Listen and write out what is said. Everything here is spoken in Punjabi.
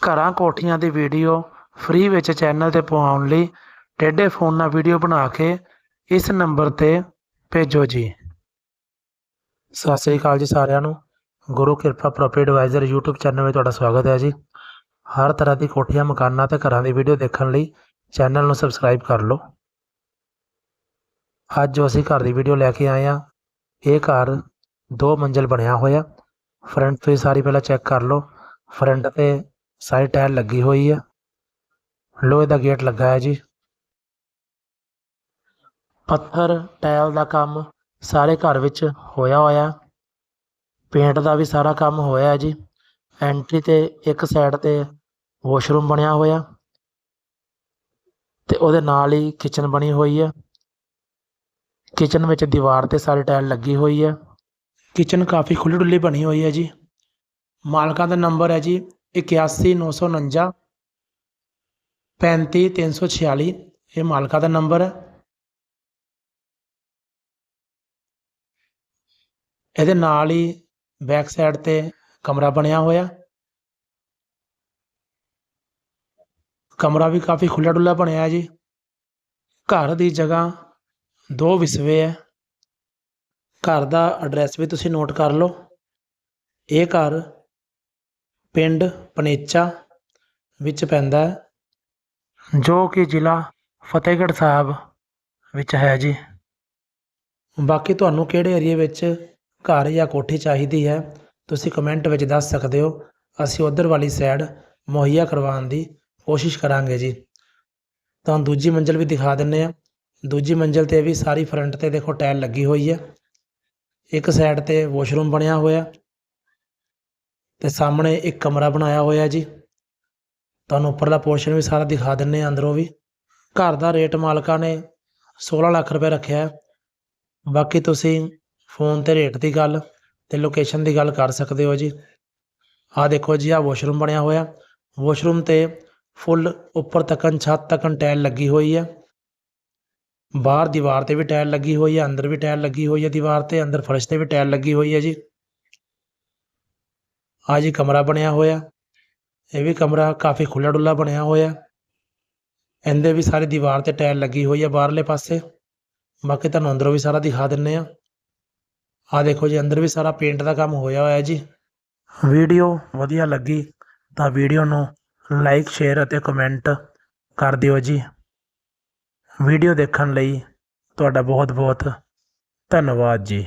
ਘਰਾਂ ਕੋਠੀਆਂ ਦੀ ਵੀਡੀਓ ਫ੍ਰੀ ਵਿੱਚ ਚੈਨਲ ਤੇ ਪਵਾਉਣ ਲਈ ਟੇਢੇ ਫੋਨ ਨਾਲ ਵੀਡੀਓ ਬਣਾ ਕੇ ਇਸ ਨੰਬਰ ਤੇ ਭੇਜੋ ਜੀ। ਸਤਿ ਸ੍ਰੀ ਅਕਾਲ ਜੀ ਸਾਰਿਆਂ ਨੂੰ। ਗੁਰੂ ਕਿਰਪਾ ਪ੍ਰੋਪਰਟੀ ਐਡਵਾਈਜ਼ਰ YouTube ਚੈਨਲ ਵਿੱਚ ਤੁਹਾਡਾ ਸਵਾਗਤ ਹੈ ਜੀ। ਹਰ ਤਰ੍ਹਾਂ ਦੀ ਕੋਠੀਆਂ, ਮਕਾਨਾਂ ਤੇ ਘਰਾਂ ਦੀ ਵੀਡੀਓ ਦੇਖਣ ਲਈ ਚੈਨਲ ਨੂੰ ਸਬਸਕ੍ਰਾਈਬ ਕਰ ਲਓ। ਅੱਜ ਜੋ ਅਸੀਂ ਘਰ ਦੀ ਵੀਡੀਓ ਲੈ ਕੇ ਆਏ ਆ ਇਹ ਘਰ ਦੋ ਮੰਜ਼ਿਲ ਬਣਿਆ ਹੋਇਆ। ਫਰੰਟ ਤੋਂ ਸਾਰੀ ਪਹਿਲਾਂ ਚੈੱਕ ਕਰ ਲਓ। ਫਰੰਟ ਤੇ ਸਾਰੀ ਟਾਇਲ ਲੱਗੀ ਹੋਈ ਹੈ ਲੋਹੇ ਦਾ ਗੇਟ ਲੱਗਾ ਹੈ ਜੀ। ਪੱਥਰ, ਟਾਇਲ ਦਾ ਕੰਮ ਸਾਰੇ ਘਰ ਵਿੱਚ ਹੋਇਆ ਹੋਇਆ। ਪੇਂਟ ਦਾ ਵੀ ਸਾਰਾ ਕੰਮ ਹੋਇਆ ਜੀ। ਐਂਟਰੀ ਤੇ ਇੱਕ ਸਾਈਡ ਤੇ ਵਾਸ਼ਰੂਮ ਬਣਿਆ ਹੋਇਆ। ਤੇ ਉਹਦੇ ਨਾਲ ਹੀ ਕਿਚਨ ਬਣੀ ਹੋਈ ਹੈ ਕਿਚਨ ਵਿੱਚ ਦੀਵਾਰ ਤੇ ਸਾਰੀ ਟਾਇਲ ਲੱਗੀ ਹੋਈ ਹੈ ਕਿਚਨ ਕਾਫੀ ਖੁੱਲੀ ਡੁੱਲੀ ਬਣੀ ਹੋਈ ਹੈ ਜੀ। ਮਾਲਕਾਂ ਦਾ ਨੰਬਰ ਹੈ ਜੀ 81949 35346 ਇਹ ਮਾਲਕਾ ਦਾ ਨੰਬਰ ਹੈ। ਇਹਦੇ ਨਾਲ ਹੀ ਬੈਕ ਸਾਈਡ ਤੇ ਕਮਰਾ ਬਣਿਆ ਹੋਇਆ। ਕਮਰਾ ਵੀ ਕਾਫੀ ਖੁੱਲਾ ਡੁੱਲਾ ਬਣਿਆ ਜੀ। ਘਰ ਦੀ ਜਗ੍ਹਾ ਦੋ ਵਿਸਵੇ ਹੈ। ਘਰ ਦਾ ਐਡਰੈਸ ਵੀ ਤੁਸੀਂ ਨੋਟ ਕਰ ਲਓ। ਇਹ ਘਰ ਪਿੰਡ ਪਨੇਚਾ ਵਿੱਚ ਪੈਂਦਾ ਹੈ, ਜੋ ਕਿ ਜ਼ਿਲ੍ਹਾ ਫਤਿਹਗੜ੍ਹ ਸਾਹਿਬ ਵਿੱਚ ਹੈ ਜੀ। ਬਾਕੀ ਤੁਹਾਨੂੰ ਕਿਹੜੇ ਏਰੀਏ ਵਿੱਚ ਘਰ ਜਾਂ ਕੋਠੀ ਚਾਹੀਦੀ ਹੈ, ਤੁਸੀਂ ਕਮੈਂਟ ਵਿੱਚ ਦੱਸ ਸਕਦੇ ਹੋ। ਅਸੀਂ ਉਧਰ ਵਾਲੀ ਸਾਈਡ ਮੁਹੱਈਆ ਕਰਵਾਉਣ ਦੀ ਕੋਸ਼ਿਸ਼ ਕਰਾਂਗੇ ਜੀ। ਤੁਹਾਨੂੰ ਦੂਜੀ ਮੰਜ਼ਿਲ ਵੀ ਦਿਖਾ ਦਿੰਨੇ ਆ ਦੂਜੀ ਮੰਜ਼ਿਲ ਤੇ ਵੀ ਸਾਰੀ ਫਰੰਟ ਤੇ ਦੇਖੋ ਟਾਇਲ ਲੱਗੀ ਹੋਈ ਹੈ। ਇੱਕ ਸਾਈਡ ਤੇ ਵਾਸ਼ਰੂਮ ਬਣਿਆ ਹੋਇਆ। ਤੇ ਸਾਹਮਣੇ ਇੱਕ ਕਮਰਾ ਬਣਾਇਆ ਹੋਇਆ ਜੀ। ਤੁਹਾਨੂੰ ਉੱਪਰਲਾ ਪੋਰਸ਼ਨ ਵੀ ਸਾਰਾ ਦਿਖਾ ਦਿੰਨੇ ਆ, ਅੰਦਰੋਂ ਵੀ। ਘਰ ਦਾ ਰੇਟ ਮਾਲਕਾਂ ਨੇ 16 ਲੱਖ ਰੁਪਏ ਰੱਖਿਆ ਬਾਕੀ ਤੁਸੀਂ ਫੋਨ ਤੇ ਰੇਟ ਦੀ ਗੱਲ ਤੇ ਲੋਕੇਸ਼ਨ ਦੀ ਗੱਲ ਕਰ ਸਕਦੇ ਹੋ ਜੀ। ਆਹ ਦੇਖੋ ਜੀ, ਆਹ ਵਾਸ਼ਰੂਮ ਬਣਿਆ ਹੋਇਆ। ਵਾਸ਼ਰੂਮ ਤੇ ਫੁੱਲ ਉੱਪਰ ਤੱਕਨ ਛੱਤ ਤੱਕਨ ਟਾਇਲ ਲੱਗੀ ਹੋਈ ਹੈ। ਬਾਹਰ ਦੀਵਾਰ ਤੇ ਵੀ ਟਾਇਲ ਲੱਗੀ ਹੋਈ ਹੈ, ਅੰਦਰ ਵੀ ਟਾਇਲ ਲੱਗੀ ਹੋਈ ਹੈ ਦੀਵਾਰ ਤੇ, ਅੰਦਰ ਫਰਸ਼ ਤੇ ਵੀ ਟਾਇਲ ਲੱਗੀ ਹੋਈ ਹੈ ਜੀ। ਆ ਜੀ ਕਮਰਾ ਬਣਿਆ ਹੋਇਆ। ਇਹ ਵੀ ਕਮਰਾ ਕਾਫੀ ਖੁੱਲਾ ਡੁੱਲਾ ਬਣਿਆ ਹੋਇਆ। ਇਹਦੇ ਵੀ ਸਾਰੀ ਦੀਵਾਰ ਤੇ ਟਾਇਲ ਲੱਗੀ ਹੋਈ ਹੈ ਬਾਹਰਲੇ ਪਾਸੇ। ਬਾਕੀ ਤੁਹਾਨੂੰ ਅੰਦਰੋਂ ਵੀ ਸਾਰਾ ਦਿਖਾ ਦਿੰਨੇ ਆ। ਆ ਦੇਖੋ ਜੀ, ਅੰਦਰ ਵੀ ਸਾਰਾ ਪੇਂਟ ਦਾ ਕੰਮ ਹੋਇਆ ਹੋਇਆ ਜੀ। ਵੀਡੀਓ ਵਧੀਆ ਲੱਗੀ ਤਾਂ ਵੀਡੀਓ ਨੂੰ ਲਾਈਕ, ਸ਼ੇਅਰ ਅਤੇ ਕਮੈਂਟ ਕਰ ਦਿਓ ਜੀ। ਵੀਡੀਓ ਦੇਖਣ ਲਈ ਤੁਹਾਡਾ ਬਹੁਤ ਬਹੁਤ ਧੰਨਵਾਦ ਜੀ।